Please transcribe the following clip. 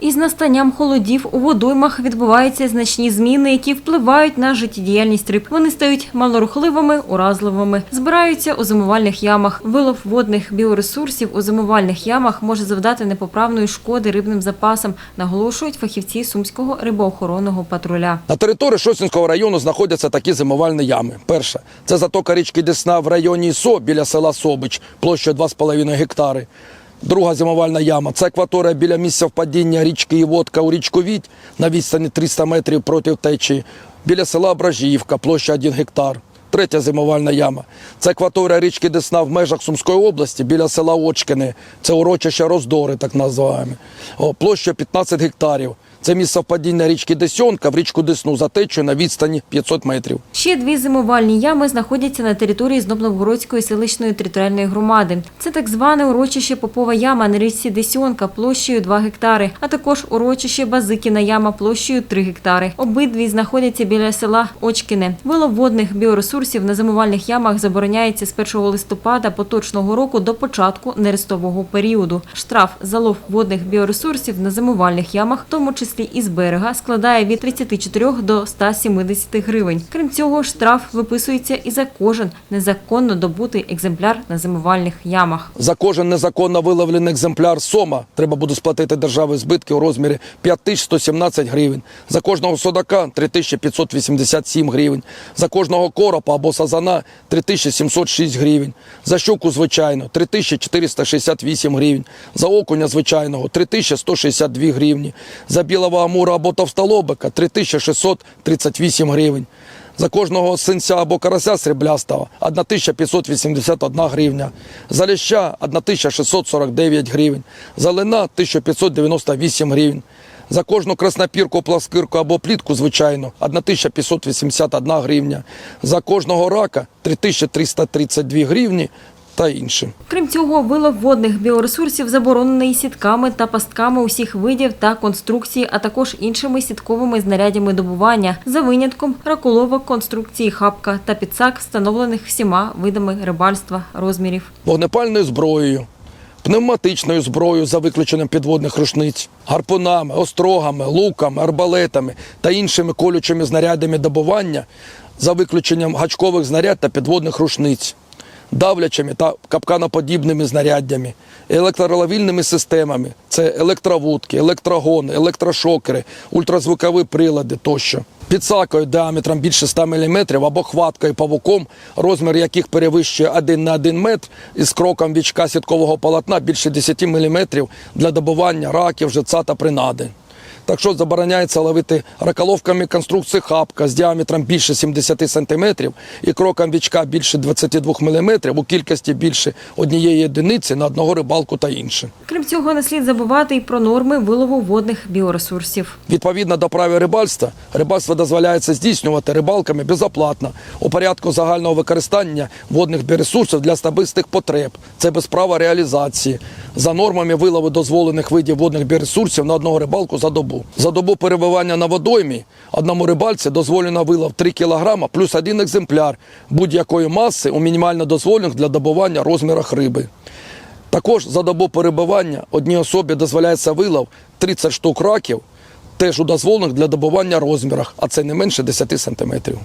Із настанням холодів у водоймах відбуваються значні зміни, які впливають на життєдіяльність риб. Вони стають малорухливими, уразливими, збираються у зимувальних ямах. Вилов водних біоресурсів у зимувальних ямах може завдати непоправної шкоди рибним запасам, наголошують фахівці Сумського рибоохоронного патруля. На території Шосінського району знаходяться такі зимувальні ями. Перша це затока річки Десна в районі СО біля села Собич площею 2,5 гектари. Друга зимувальна яма це акваторія біля місця впадіння річки Іводка у річку Відь на відстані 300 метрів проти течії. Біля села Бражіївка, площа 1 гектар. Третя зимувальна яма. Це акваторія річки Десна в межах Сумської області біля села Очкине. Це урочище Роздори, так називаємо. О, площа 15 гектарів. Це місце впадіння річки Десьонка в річку Десну за течою на відстані 500 метрів. Ще дві зимувальні ями знаходяться на території Знобновгородської селищної територіальної громади. Це так зване урочище Попова яма на річці Десьонка площею 2 гектари, а також урочище Базикіна яма площею 3 гектари. Обидві знаходяться біля села Очкіне. Вилов водних біоресурсів на зимувальних ямах забороняється з 1 листопада поточного року до початку нерестового періоду. Штраф за лов водних біоресурсів на зимувальних ямах, в тому числі із берега, складає від 34 до 170 гривень. Крім цього, штраф виписується і за кожен незаконно добутий екземпляр на зимувальних ямах. За кожен незаконно виловлений екземпляр сома треба буде сплатити державі збитки у розмірі 5117 гривень. За кожного судака 3587 гривень. За кожного коропа або сазана 3706 гривень. За щуку звичайно 3468 гривень. За окуня звичайного 3162 гривні. За білого амура або товстолобика 3638 гривень. За кожного синця або карася сріблястого 1581 гривня. За леща 1649 гривень. За лина 1598 гривень. За кожну краснопірку, пласкирку або плітку, звичайно, 1581 гривня. За кожного рака 3332 гривні та інше. Крім цього, вилов водних біоресурсів заборонений сітками та пастками усіх видів та конструкцій, а також іншими сітковими знарядями добування, за винятком раколовок конструкції хапка та підсак, встановлених всіма видами рибальства розмірів. вогнепальною зброєю, пневматичною зброєю за виключенням підводних рушниць, гарпунами, острогами, луками, арбалетами та іншими колючими знарядами добування за виключенням гачкових знаряд та підводних рушниць, давлячими та капканоподібними знаряддями, електроловільними системами це електровудки, електрогони, електрошокери, ультразвукові прилади тощо. Підсакою діаметром більше 100 мм або хваткою павуком, розмір яких перевищує 1 на 1 метр із кроком вічка сіткового полотна більше 10 мм для добування раків, жица та принади. Так що забороняється ловити раколовками конструкції хапка з діаметром більше 70 см і кроком вічка більше 22 мм у кількості більше однієї одиниці на одного рибалку та інше. Крім цього, не слід забувати і про норми вилову водних біоресурсів. Відповідно до правил рибальства, рибальство дозволяється здійснювати рибалками безоплатно у порядку загального використання водних біоресурсів для особистих потреб. Це без права реалізації. За нормами вилову дозволених видів водних біоресурсів на одного рибалку за добу. За добу перебування на водоймі одному рибальці дозволено вилов 3 кг плюс один екземпляр будь-якої маси у мінімально дозволених для добування розмірах риби. Також за добу перебування одній особі дозволяється вилов 30 штук раків, теж у дозволених для добування розмірах, а це не менше 10 сантиметрів.